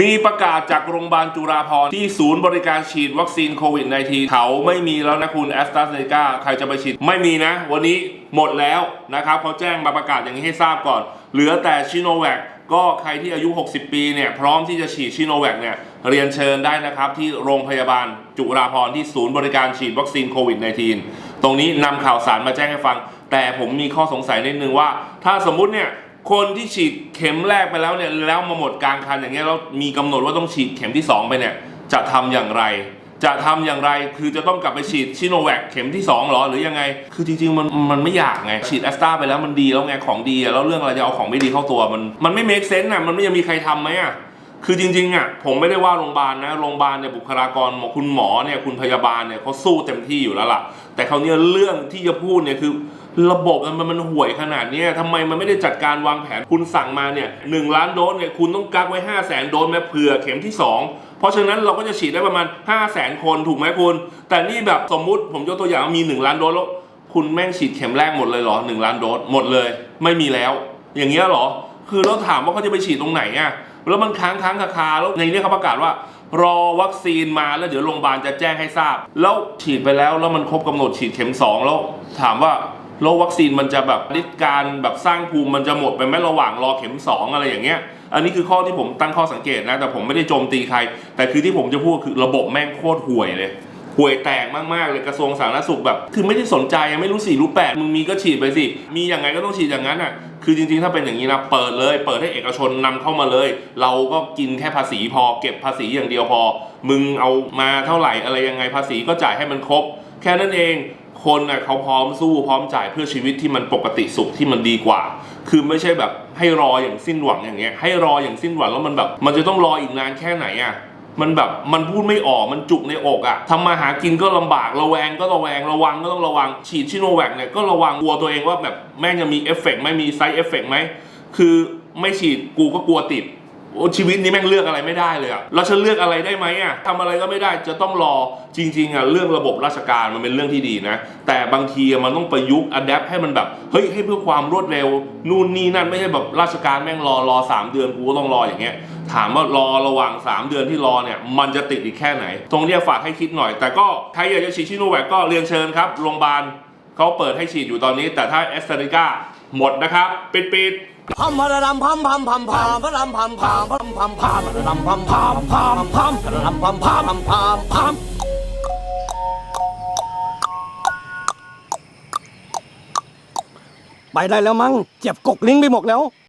มีประกาศจากโรงพยาบาลจุฬาภรณ์ที่ศูนย์บริการฉีดวัคซีนโควิด -19 เขาไม่มีแล้วนะคุณแอสตราเซเนกาใครจะไปฉีด ไม่มีนะ วันนี้หมดแล้วนะครับเขาแจ้งมาประกาศอย่างนี้ให้ทราบก่อน เหลือแต่ชิโนแวคก็ใครที่อายุ 60 ปีเนี่ยพร้อมที่จะฉีดชิโนแวคเนี่ยเรียนเชิญได้นะครับที่โรงพยาบาลจุฬาภรณ์ที่ศูนย์บริการฉีดวัคซีนโควิด -19 ตรงนี้นำข่าวสารมาแจ้งให้ฟัง แต่ผมมีข้อสงสัยนิดนึงว่า ถ้าสมมุติเนี่ย คนที่ฉีดเข็มแรกไปแล้วเนี่ยแล้วมาหมดกลางคันอย่างเงี้ยแล้วมีกำหนดว่าต้องฉีดเข็มที่ 2 ไปเนี่ยจะทำอย่างไร จะทำอย่างไรคือจะต้องกลับไปฉีดชิโนแวคเข็มที่2หรอหรือยังไง คือจริงๆมันมันไม่อยากไงฉีดแอสตราไปแล้วมันดีแล้วไงของดีอะแล้วเรื่องอะไรจะเอาของไม่ดีเข้าตัวมันมันไม่เมคเซนต์อะมันไม่ยังมีใครทำไหมอะคือจริงๆอะผมไม่ได้ว่าโรงพยาบาลนะโรงพยาบาลเนี่ยบุคลากรคุณหมอเนี่ยคุณพยาบาลเนี่ยเขาสู้เต็มที่อยู่แล้วล่ะ แต่คราวนี้เรื่องที่จะพูดเนี่ยคือ ระบบมันมันห่วยขนาดนี้ทำไมมันไม่ได้จัดการวางแผนคุณสั่งมาเนี่ยหนึ่งล้านโดสเนี่ยคุณต้องกักไว้ 5 0 0แสนโดสแม้เผื่อเข็มที่ 2 เพราะฉะนั้นเราก็จะฉีดได้ประมาณ 5 0 0แสนคนถูกไหมคุณ แต่นี่แบบสมมุติผมยกตัวอย่างมี 1 ล้านโดสแล้วคุณแม่งฉีดเข็มแรกหมดเลยเหรอ 1 ล้านโดสหมดเลย ไม่มีแล้ว อย่างเงี้ยเหรอ คือเราถามว่าเขาจะไปฉีดตรงไหนอะแล้วมันค้างค้างคาคาแล้วในนี้เขาประกาศว่ารอวัคซีนมาแล้วเดี๋ยวโรงพยาบาลจะแจ้งให้ทราบ แล้วฉีดไปแล้วแล้วมันครบกำหนดฉีดเข็มสองแล้วถามว่า โรควัคซีนมันจะแบบฤทธิ์การแบบสร้างภูมิมันจะหมดไปไหมระหว่างรอเข็ม 2 อะไรอย่างเงี้ย อันนี้คือข้อที่ผมตั้งข้อสังเกตนะ แต่ผมไม่ได้โจมตีใคร แต่คือที่ผมจะพูดคือระบบแม่งโคตรห่วยเลยห่วยแตกมาก ๆ เลยกระทรวงสาธารณสุขแบบ คือไม่ได้สนใจอะไม่รู้สี่รู้แปดมึงมีก็ฉีดไปสิ มีอย่างไงก็ต้องฉีดอย่างนั้นอะคือจริง ๆ ถ้าเป็นอย่างนี้นะเปิดเลย เปิดให้เอกชนนำเข้ามาเลย เราก็กินแค่ภาษีพอ เก็บภาษีอย่างเดียวพอ มึงเอามาเท่าไหร่อะไรยังไงภาษีก็จ่ายให้มันครบ แค่นั้นเอง คนน่ะเขาพร้อมสู้พร้อมจ่ายเพื่อชีวิตที่มันปกติสุขที่มันดีกว่า คือไม่ใช่แบบให้รออย่างสิ้นหวังอย่างเงี้ย ให้รออย่างสิ้นหวังแล้วมันแบบ มันจะต้องรออีกนานแค่ไหนอะมันแบบมันพูดไม่ออกมันจุกในอกอะทำมาหากินก็ลำบากระแวงก็ระแวงระวังก็ต้องระวังฉีดชิโนแวคเนี่ยก็ระวังกลัวตัวเองว่าแบบแม่งจะมีเอฟเฟกต์ไหมมีไซด์เอฟเฟกต์ไหมคือไม่ฉีดกูก็กลัวติด โอ้ชีวิตนี้แม่งเลือกอะไรไม่ได้เลยอะแล้วฉันเลือกอะไรได้ไหมอะทำอะไรก็ไม่ได้จะต้องรอจริง ๆอะเรื่องระบบราชการมันเป็นเรื่องที่ดีนะ แต่บางทีมันต้องประยุกต์อัดแอปให้มันแบบเฮ้ยให้เพื่อความรวดเร็ว นู่นนี่นั่นไม่ใช่แบบราชการแม่งรอรอสามเดือนกูก็ต้องรออย่างเงี้ยถามว่ารอระหว่าง 3 เดือนที่รอเนี่ยมันจะติดอีกแค่ไหน ตรงนี้ฝากให้คิดหน่อย แต่ก็ใครอยากจะฉีดชิโนแวคก็เรียนเชิญครับโรงพยาบาลเขาเปิดให้ฉีดอยู่ตอนนี้ แต่ถ้าแอสตราเซเนกา หมดนะครับ ปิดปิดพัมพะระดำพัมพัมพัมพัมพะระดำพัมพัมพัมพัมพัมพะระดำพัมพัมพัมพัมพะระดำพัมพัมพัมพัมพัมไปได้แล้วมั้งเจ็บกกลิ้งไปหมดแล้ว